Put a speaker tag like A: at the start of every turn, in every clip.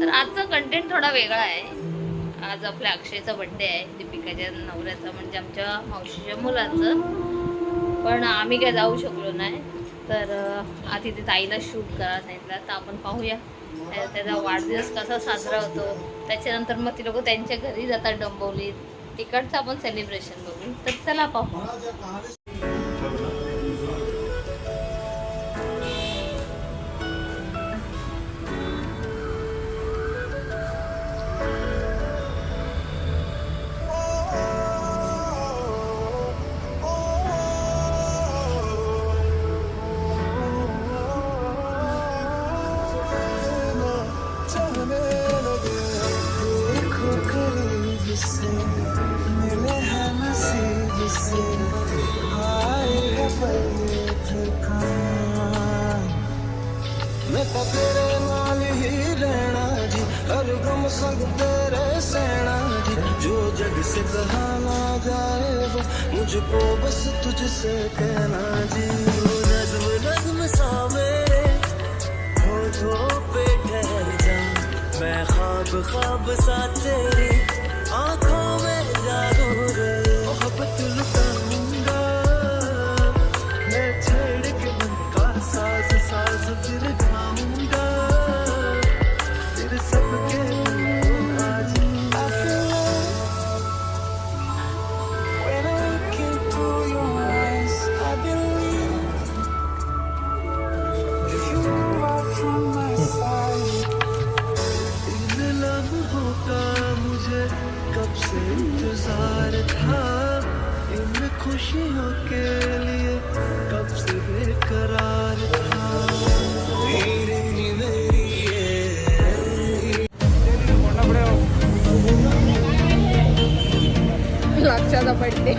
A: तर आजचा कंटेंट थोडा वेगळा आहे. आज आपल्या अक्षयचा बड्डे आहे दीपिकाच्या नवऱ्याचा म्हणजे आमच्या मावशीच्या मुलाचं. पण आम्ही काय जाऊ शकलो नाही. तर आधी ते ताईला शूट करा सांगितलं तर आपण पाहूया. त्याचा वाढदिवस कसा साजरा होतो. त्याच्यानंतर मग ती लोक त्यांच्या घरी जातात डंबवलीत तिकडचं आपण सेलिब्रेशन बघू. तर चला पाहू.
B: मैं तो तेरे नाल ही रहना जी हर गम संग तेरे सहना जी जो जग से कहा ना जाए वो मुझको बस तुझसे कहना जी वो नज्म नज्म सा मेरे होठों पे ठहर जा मैं ख्वाब ख्वाब सा तेरी खुशियों के लिए कब से बेकरार था। लक्षात मेरी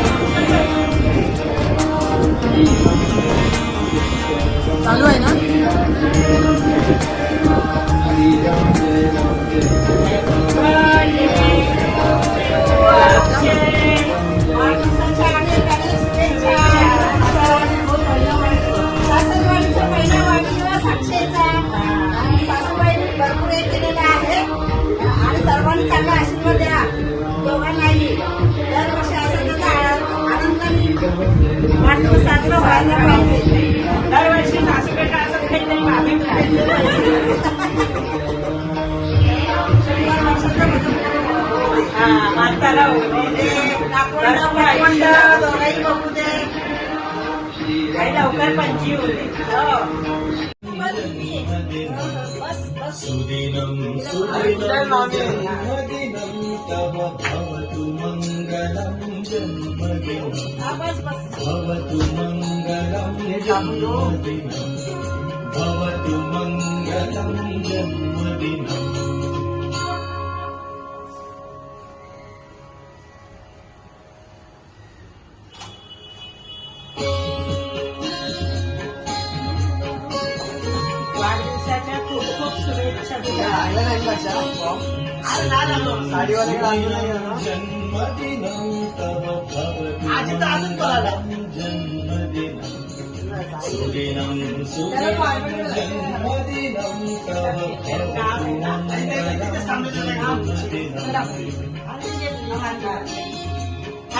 C: सर्वांनी चांगला आशीर्वाद द्या. दोघांनाही दरवर्षी असं त्याचा आनंदाने वाढदिवस साजरा व्हायला पाहिजे. दरवर्षी सासूपेटा असं काहीतरी मागे हा माताला दोघाही बघू दे. काही लवकर पंची होते
B: सुदिनं सुदिनं जन्मदिनं तव भवतु मङ्गलं जन्मदिनं. भवतु मङ्गलं जन्मदिनं. भवतु मङ्गलं जन्मदिनम्
C: लक्षात ठेवा.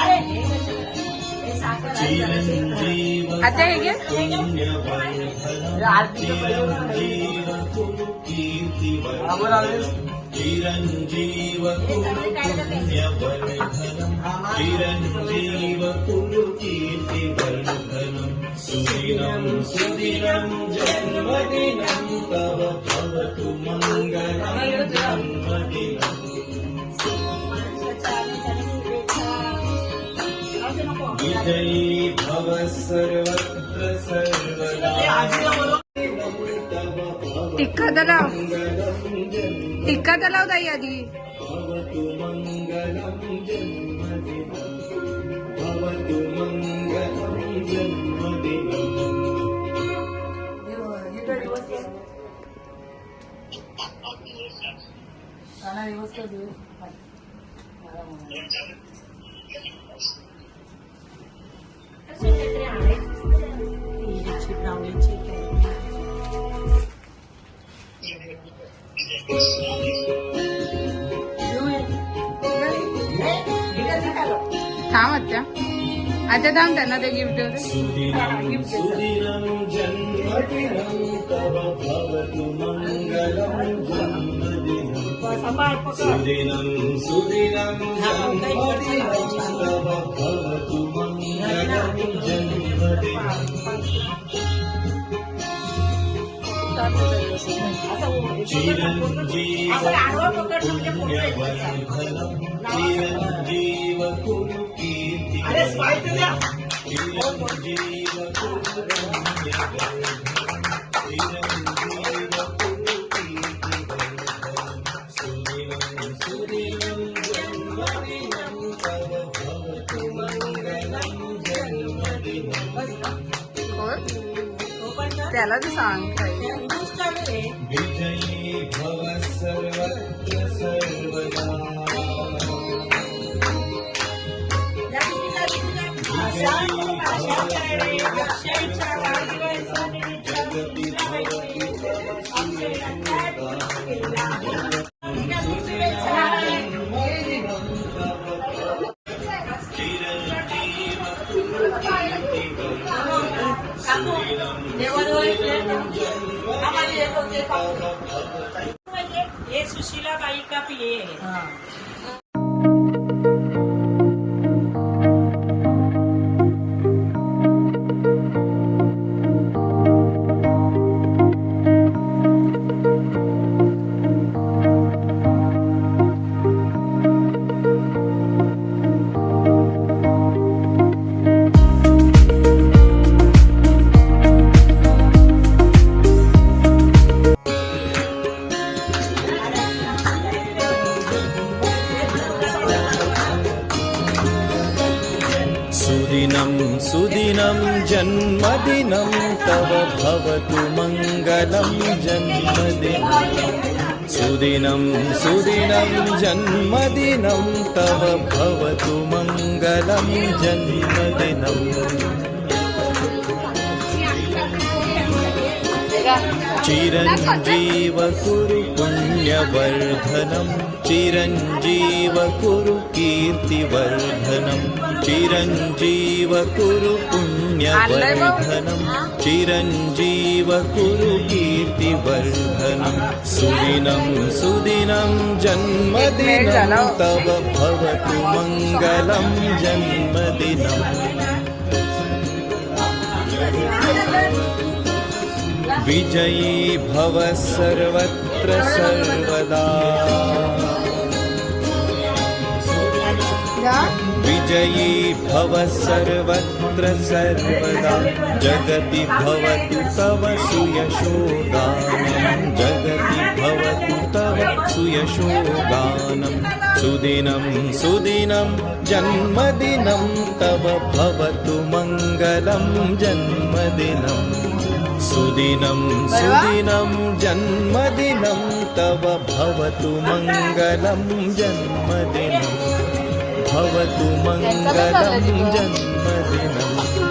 C: अरे नाही
D: आता हे घे.
E: चिरञ्जीव
C: हे सगळे काढलं
E: चिरञ्जीव कुरु कीर्तिवर्धनम् सुदिनं सुदिनं जन्मदिनं तव भवतु मङ्गलं जन्मदिनम् विजयी भव सर्वत्र सर्वदा.
D: टिक्का तर लाव टिक्का तर लाव ताई आधी.
E: भवतु मङ्गलं जन्मदिनम् भवतु मङ्गलं जन्मदिनम्
D: थांब आत्या आता थांब त्यांना ते गिफ्ट देऊ दे.
E: कुरु कीर्ति
C: अरे स्पाइस तर द्या.
E: चिरञ्जीव कुरु
D: त्याला ते सांग विजयी
C: भव चालू आहे.
E: विजयी भव सर्वत्र सर्वदा सुदिनं सुदिनं जन्मदिनं तव भवतु मङ्गलं जन्मदिनम् सुदिनं सुदिनं जन्मदिनं तव भवतु मङ्गलं जन्मदिनम् चिरञ्जीव कुरु पुण्यवर्धनं चिरञ्जीव कुरु कीर्तिवर्धनं चिरञ्जीव कुरु पुण्यवर्धनं चिरञ्जीव कुरु कीर्तिवर्धनं सुदिनं सुदिनं जन्मदिनं तव भवतु मङ्गलं जन्मदिनम् विजयी भव सर्वत्र। सर्वदा विजयी भव सर्वत्र सर्वदा। जगति भवतु तव सुयशोगानं। जगति भवतु तव सुयशोगानं। सुदिनं सुदिनं जन्मदिनं तव भवतु मङ्गलं। जन्मदिनम् सुदिनं सुदिनं जन्मदिनं तव भवतु मङ्गलं जन्मदिनं। भवतु मङ्गलं जन्मदिनम्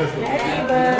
F: Happy birthday.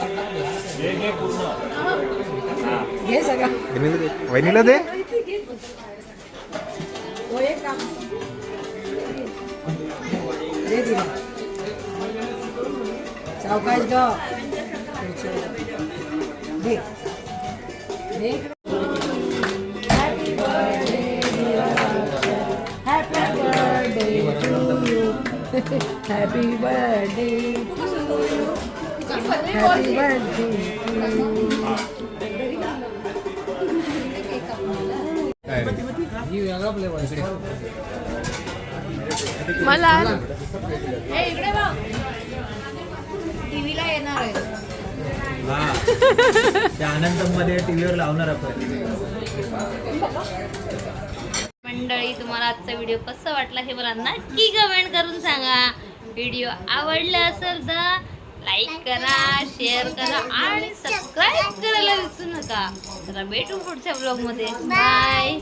G: वहिनीला दे
F: सावकाश ग हॅपी बर्थडे हॅपी बर्थडे
D: मला
A: टीव्हीला येणार आहे.
G: त्या आनंदमध्ये टीव्हीवर लावणार आपण.
A: मंडळी तुम्हाला आजचा व्हिडिओ कसा वाटला हे मला नक्की कमेंट करून सांगा. व्हिडिओ आवडला असेल तर लाईक करा शेअर करा आणि सबस्क्राईब करायला विसरू नका. चला भेटू पुढच्या ब्लॉगमध्ये बाय